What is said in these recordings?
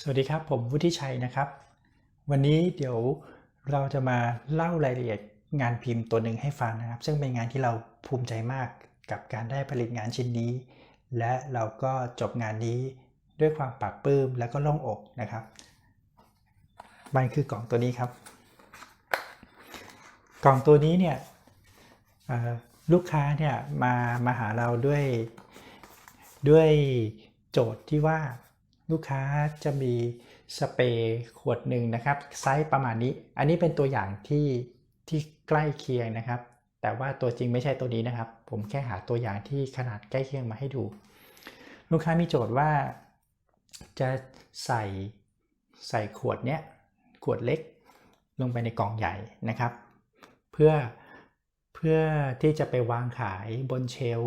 สวัสดีครับ ผมวุฒิชัยนะครับ วันนี้เดี๋ยวเราจะมาเล่ารายละเอียดงานพิมพ์ตัวหนึ่งให้ฟังนะครับ ซึ่งเป็นงานที่เราภูมิใจมากกับการได้ผลิตงานชิ้นนี้ และเราก็จบงานนี้ด้วยความปลาบปลื้มและก็โล่งอกนะครับ มันคือกล่องตัวนี้ครับ กล่องตัวนี้เนี่ยลูกค้าเนี่ยมามาหาเราด้วยด้วยโจทย์ที่ว่า ลูกค้าจะมีสเปรย์ขวดหนึ่งนะครับไซส์ประมาณนี้ อันนี้เป็นตัวอย่างที่ที่ใกล้เคียงนะครับ แต่ว่าตัวจริงไม่ใช่ตัวนี้นะครับ ผมแค่หาตัวอย่างที่ขนาดใกล้เคียงมาให้ดู ลูกค้ามีโจทย์ว่า จะใส่ใส่ขวดเนี้ยขวดเล็กลงไปในกล่องใหญ่นะครับ เพื่อเพื่อที่จะไปวางขายบนเชล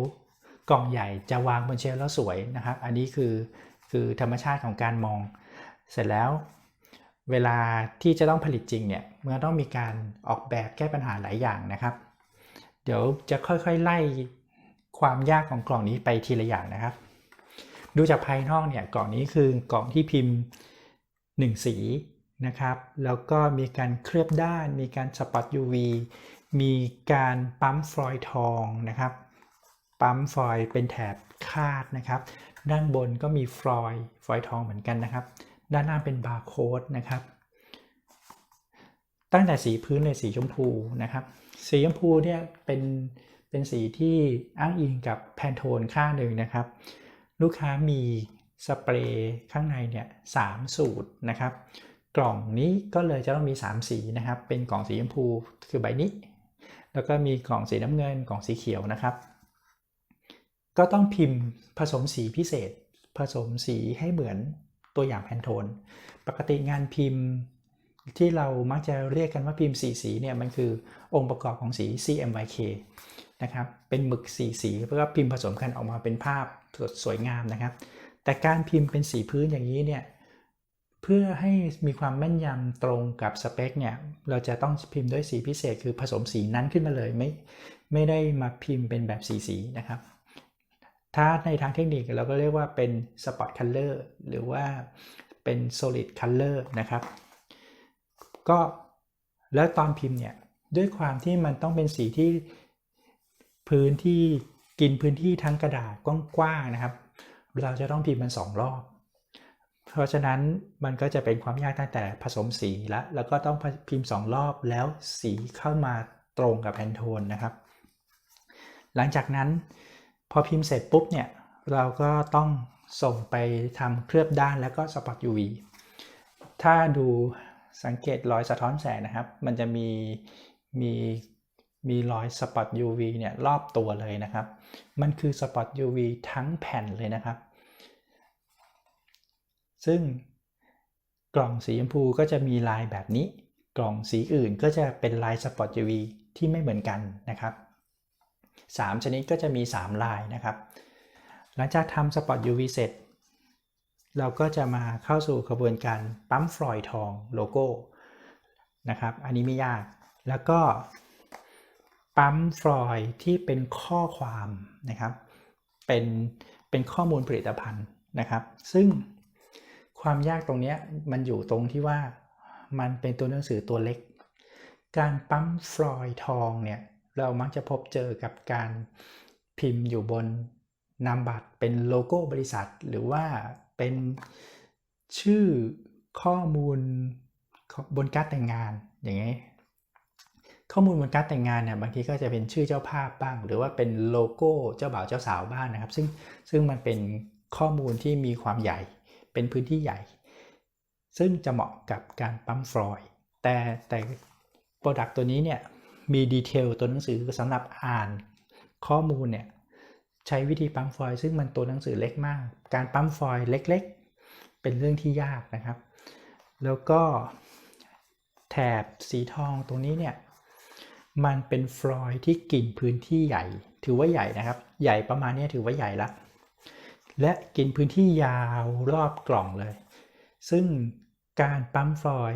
กล่องใหญ่จะวางบนเชลแล้วสวยนะครับ อันนี้คือ คือธรรมชาติของการมอง เสร็จแล้ว เวลาที่จะต้องผลิตจริงเนี่ยมันต้องมีการออกแบบแก้ปัญหาหลายอย่างนะครับ เดี๋ยวจะค่อยๆไล่ความยากของกล่องนี้ไปทีละอย่างนะครับ ดูจากภายนอกเนี่ยกล่องนี้คือกล่องที่พิมพ์ 1 สีนะครับ แล้วก็มีการเคลือบด้าน มีการสปอต UV มีการปั๊มฟลอยทองนะครับ ปั๊มฟอยเป็นแถบคาดนะครับ ด้านบนก็มีฟลอยด์ฟลอยด์ทองเหมือนกันนะครับ ด้านล่างเป็นบาร์โค้ดนะครับ ตั้งแต่สีพื้นเลยสีชมพูนะครับ สีชมพูเนี่ยเป็นเป็นสีที่อ้างอิงกับแพนโทนค่าหนึ่งนะครับ ลูกค้ามีสเปรย์ข้างในเนี่ยสามสูตรนะครับ กล่องนี้ก็เลยจะต้องมี 3 สีนะครับ เป็นกล่องสีชมพูคือใบนี้ แล้วก็มีกล่องสีน้ำเงินกล่องสีเขียวนะครับ ก็ต้องพิมพ์ผสมสีพิเศษ ผสมสีให้เหมือนตัวอย่างแพนโทน ปกติงานพิมพ์ที่เรามักจะเรียกกันว่าพิมพ์สีสีเนี่ยมันคือองค์ประกอบของสี CMYK นะครับ เป็นหมึกสีสีเพื่อพิมพ์ผสมกันออกมาเป็นภาพสวยงามนะครับ แต่การพิมพ์เป็นสีพื้นอย่างนี้เนี่ยเพื่อให้มีความแม่นยำตรงกับสเปคเนี่ยเราจะต้องพิมพ์ด้วยสีพิเศษ คือผสมสีนั้นขึ้นมาเลยไม่ไม่ได้มาพิมพ์เป็นแบบสีสีนะครับ ถ้าในทางเทคนิคเราก็เรียกว่าเป็น Spot Color หรือว่าเป็น Solid Color นะครับ ก็แล้วตอนพิมพ์เนี่ย ด้วยความที่มันต้องเป็นสีที่พื้นที่กินพื้นที่ทั้งกระดาษกว้างๆนะครับ เราจะต้องพิมพ์มันสองรอบ เพราะฉะนั้นมันก็จะเป็นความยากตั้งแต่ผสมสีแล้วแล้วก็ต้องพิมพ์ 2 รอบแล้วสีเข้ามาตรงกับแพนโทนนะครับ หลังจากนั้น พอพิมพ์เสร็จปุ๊บเนี่ยเราก็ต้องส่งไปทำเคลือบด้านแล้วก็สปอต UV ถ้าดูสังเกตรอยสะท้อนแสงนะครับ มันจะมีมีมีรอยสปอต UV เนี่ยรอบตัวเลยนะครับ มันคือสปอต UV ทั้งแผ่นเลยนะครับ ซึ่งกล่องสีชมพูก็จะมีลายแบบนี้ กล่องสีอื่นก็จะเป็นลายสปอต UV ที่ไม่เหมือนกันนะครับ 3 ชนิดก็จะมี 3 ลายนะครับ หลังจากทำสปอต UV เสร็จ เราก็จะมาเข้าสู่กระบวนการปั๊มฟลอยทองโลโก้นะครับ อันนี้ไม่ยาก แล้วก็ปั๊มฟลอยที่เป็นข้อความนะครับ เป็นเป็นข้อมูลผลิตภัณฑ์นะครับ ซึ่งความยากตรงนี้มันอยู่ตรงที่ว่ามันเป็นตัวหนังสือตัวเล็ก การปั๊มฟลอยทองเนี่ย เรามักจะพบเจอกับการพิมพ์อยู่บนนามบัตรเป็นโลโก้บริษัท หรือว่าเป็นชื่อข้อมูลบนการ์ดแต่งงานอย่างนี้ข้อมูลบนการ์ดแต่งงานเนี่ยบางทีก็จะเป็นชื่อเจ้าภาพบ้าง หรือว่าเป็นโลโก้เจ้าบ่าวเจ้าสาวบ้างนะครับ ซึ่งซึ่งมันเป็นข้อมูลที่มีความใหญ่ เป็นพื้นที่ใหญ่ ซึ่งจะเหมาะกับการปั๊มฟลอยด์แต่แต่โปรดักต์ตัวนี้เนี่ย มีดีเทลตัวหนังสือสำหรับอ่านข้อมูลเนี่ยใช้วิธีปั๊มฟอยล์ซึ่งมันตัวหนังสือเล็กมาก การปั๊มฟอยล์เล็กๆ เป็นเรื่องที่ยากนะครับ แล้วก็แถบสีทองตรงนี้เนี่ยมันเป็นฟลอยที่กินพื้นที่ใหญ่ ถือว่าใหญ่นะครับ ใหญ่ประมาณนี้ถือว่าใหญ่ละ และกินพื้นที่ยาวรอบกล่องเลย ซึ่งการปั๊มฟลอย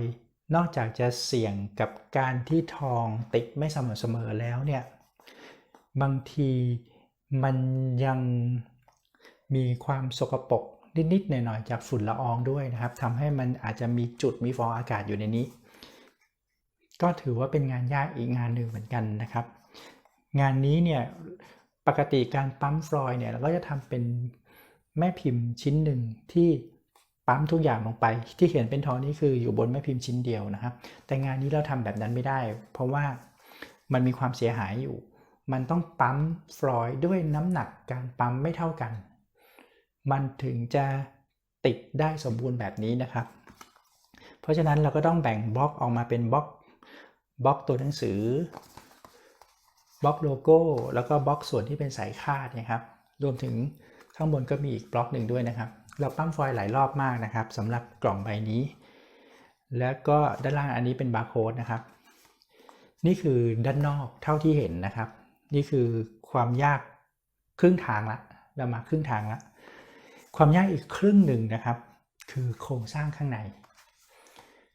นอกจากจะเสี่ยงกับการที่ทองติดไม่สม่ำเสมอแล้วเนี่ยบางทีมันยังมีความสกปรกนิดๆหน่อยๆจากฝุ่นละอองด้วยนะครับทำให้มันอาจจะมีจุดมีฟองอากาศอยู่ในนี้ ก็ถือว่าเป็นงานยากอีกงานหนึ่งเหมือนกันนะครับ งานนี้เนี่ยปกติการปั๊มฟลอยด์เนี่ยเราก็จะทำเป็นแม่พิมพ์ชิ้นหนึ่งที่ ปั๊มทุกอย่างลงไป ที่เขียนเป็นทองนี้คืออยู่บนแม่พิมพ์ชิ้นเดียวนะครับ แต่งานนี้เราทำแบบนั้นไม่ได้ เพราะว่ามันมีความเสียหายอยู่ มันต้องปั๊มฟลอยด์ด้วยน้ำหนักการปั๊มไม่เท่ากัน มันถึงจะติดได้สมบูรณ์แบบนี้นะครับ เพราะฉะนั้นเราก็ต้องแบ่งบล็อกออกมาเป็นบล็อกบล็อกตัวหนังสือบล็อกโลโก้ แล้วก็บล็อกส่วนที่เป็นสายคาดนะครับ รวมถึงข้างบนก็มีอีกบล็อกหนึ่งด้วยนะครับ เราปั้มฟอยล์หลายรอบมากนะครับสำหรับกล่องใบนี้ แล้วก็ด้านล่างอันนี้เป็นบาร์โค้ดนะครับ นี่คือด้านนอกเท่าที่เห็นนะครับ นี่คือความยากครึ่งทางละเรามาครึ่งทางละความยากอีกครึ่งหนึ่งนะครับ คือโครงสร้างข้างใน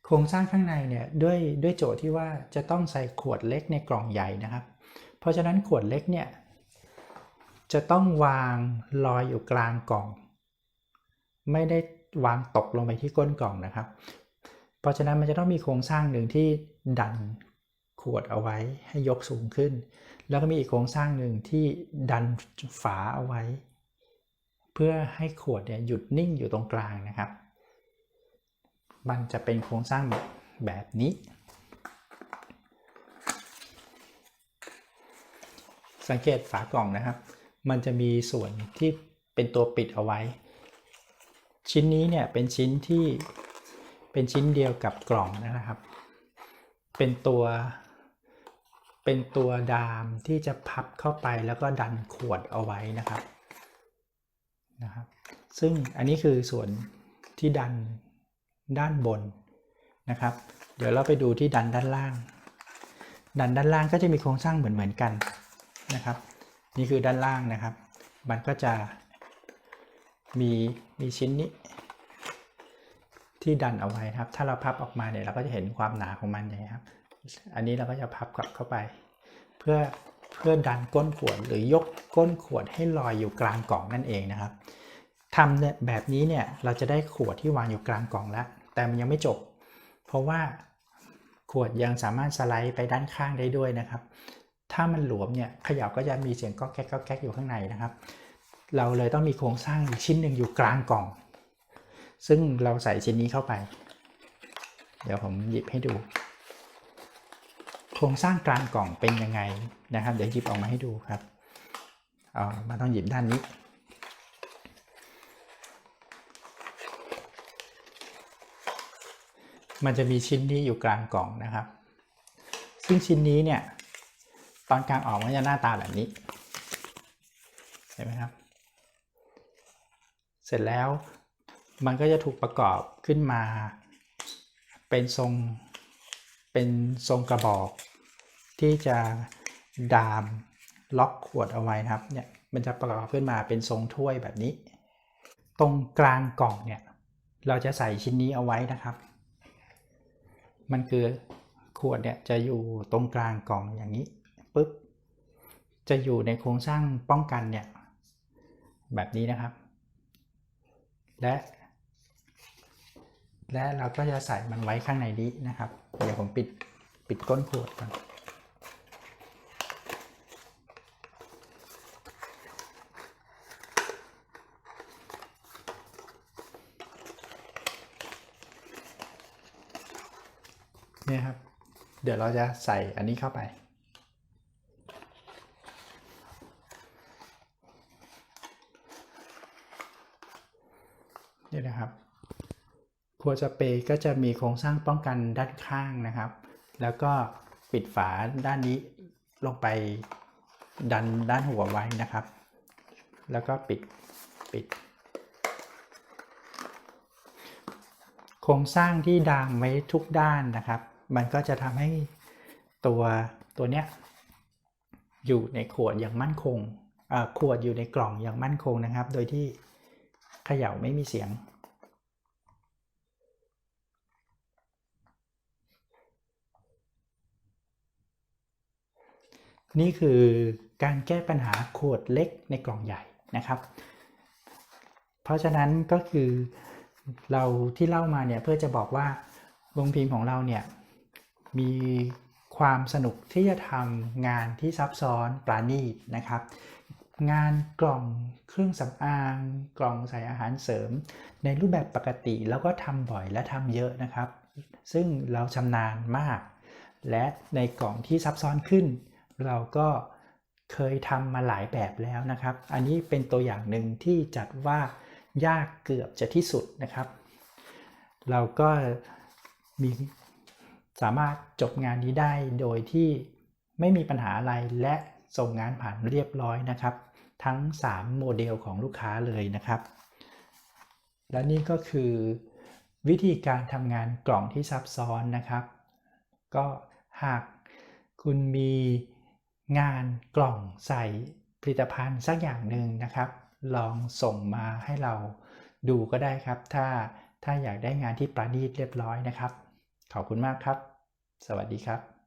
โครงสร้างข้างในเนี่ยด้วยด้วยโจทย์ที่ว่าจะต้องใส่ขวดเล็กในกล่องใหญ่นะครับ เพราะฉะนั้นขวดเล็กเนี่ยจะต้องวางลอยอยู่กลางกล่อง ไม่ได้วางตกลงไปที่ก้นกล่องนะครับ เพราะฉะนั้นมันจะต้องมีโครงสร้างหนึ่งที่ดันขวดเอาไว้ให้ยกสูงขึ้น แล้วก็มีอีกโครงสร้างหนึ่งที่ดันฝาเอาไว้ เพื่อให้ขวดเนี่ยหยุดนิ่งอยู่ตรงกลางนะครับ มันจะเป็นโครงสร้างแบบนี้ สังเกตฝากล่องนะครับ มันจะมีส่วนที่เป็นตัวปิดเอาไว้ ชิ้นนี้เนี่ยเป็นชิ้นที่เป็นชิ้นเดียวกับกล่องนะครับ เป็นตัวเป็นตัวดามที่จะพับเข้าไปแล้วก็ดันขวดเอาไว้นะครับนะครับ ซึ่งอันนี้คือส่วนที่ดันด้านบนนะครับ เดี๋ยวเราไปดูที่ดันด้านล่าง ดันด้านล่างก็จะมีโครงสร้างเหมือนเหมือนกันนะครับ นี่คือด้านล่างนะครับ มันก็จะมีมีชิ้นนี้ ที่ดันเอาไว้ครับ ถ้าเราพับออกมาเนี่ยเราก็จะเห็นความหนาของมันอย่างนี้ครับ อันนี้เราก็จะพับกลับเข้าไป เพื่อเพื่อดันก้นขวดหรือยกก้นขวดให้ลอยอยู่กลางกล่องนั่นเองนะครับทำเนี่ยแบบนี้เนี่ยเราจะได้ขวดที่วางอยู่กลางกล่องแล้ว แต่มันยังไม่จบ เพราะว่าขวดยังสามารถสไลด์ไปด้านข้างได้ด้วยนะครับ ถ้ามันหลวมเนี่ยขยับก็จะมีเสียงก๊อกแก๊กก๊อกแก๊กอยู่ข้างในนะครับ เราเลยต้องมีโครงสร้างอีกชิ้นหนึ่งอยู่กลางกล่อง ซึ่งเราใส่ชิ้นนี้เข้าไป เดี๋ยวผมหยิบให้ดู โครงสร้างกลางกล่องเป็นยังไงนะครับ เดี๋ยวหยิบออกมาให้ดูครับเอมาต้องหยิบด้านนี้มันจะมีชิ้นนี้อยู่กลางกล่องนะครับ ซึ่งชิ้นนี้เนี่ยตอนกลางออกมันจะหน้าตาแบบนี้ เห็นไหมครับ เสร็จแล้ว มันก็จะถูกประกอบขึ้นมา เป็นทรงเป็นทรงกระบอก ที่จะดามล็อกขวดเอาไว้นะครับเนี่ยมันจะประกอบขึ้นมาเป็นทรงถ้วยแบบนี้ ตรงกลางกล่องเนี่ยเราจะใส่ชิ้นนี้เอาไว้นะครับ มันคือขวดเนี่ยจะอยู่ตรงกลางกล่องอย่างนี้ปุ๊บจะอยู่ในโครงสร้างป้องกันเนี่ยแบบนี้นะครับ และ และเราก็จะใส่มันไว้ข้างในนี้นะครับ เดี๋ยวผมปิดปิดก้นขวดก่อนเนี่ยครับ เดี๋ยวเราจะใส่อันนี้เข้าไป นี่นะครับ ครัวสเปรย์ก็จะมีโครงสร้างป้องกันด้านข้างนะครับ แล้วก็ปิดฝาด้านนี้ลงไปดันด้านหัวไว้นะครับ แล้วก็ปิดปิด โครงสร้างที่ดามไว้ทุกด้านนะครับ มันก็จะทำให้ตัวตัวเนี้ยอยู่ในขวดอย่างมั่นคงขวดอยู่ในกล่องอย่างมั่นคงนะครับ โดยที่เขย่าไม่มีเสียง นี่คือการแก้ปัญหาขวดเล็กในกล่องใหญ่นะครับ เพราะฉะนั้นก็คือเราที่เล่ามาเนี่ยเพื่อจะบอกว่าโรงพิมพ์ของเราเนี่ยมีความสนุกที่จะทำงานที่ซับซ้อนปราณีตนะครับ งานกล่องเครื่องสำอาง กล่องใส่อาหารเสริม ในรูปแบบปกติแล้วก็ทำบ่อยและทำเยอะนะครับ ซึ่งเราชำนาญมาก และในกล่องที่ซับซ้อนขึ้น เราก็เคยทำมาหลายแบบแล้วนะครับ อันนี้เป็นตัวอย่างหนึ่งที่จัดว่ายากเกือบจะที่สุดนะครับ เราก็มีสามารถจบงานนี้ได้โดยที่ไม่มีปัญหาอะไรและส่งงานผ่านเรียบร้อยนะครับ ทั้ง 3 โมเดลของลูกค้าเลยนะครับ และนี่ก็คือวิธีการทำงานกล่องที่ซับซ้อนนะครับ ก็หากคุณมี งานกล่องใส่ผลิตภัณฑ์สักอย่างหนึ่งนะครับ ลองส่งมาให้เราดูก็ได้ครับ ถ้าถ้าอยากได้งานที่ประณีตเรียบร้อยนะครับ ขอบคุณมากครับ สวัสดีครับ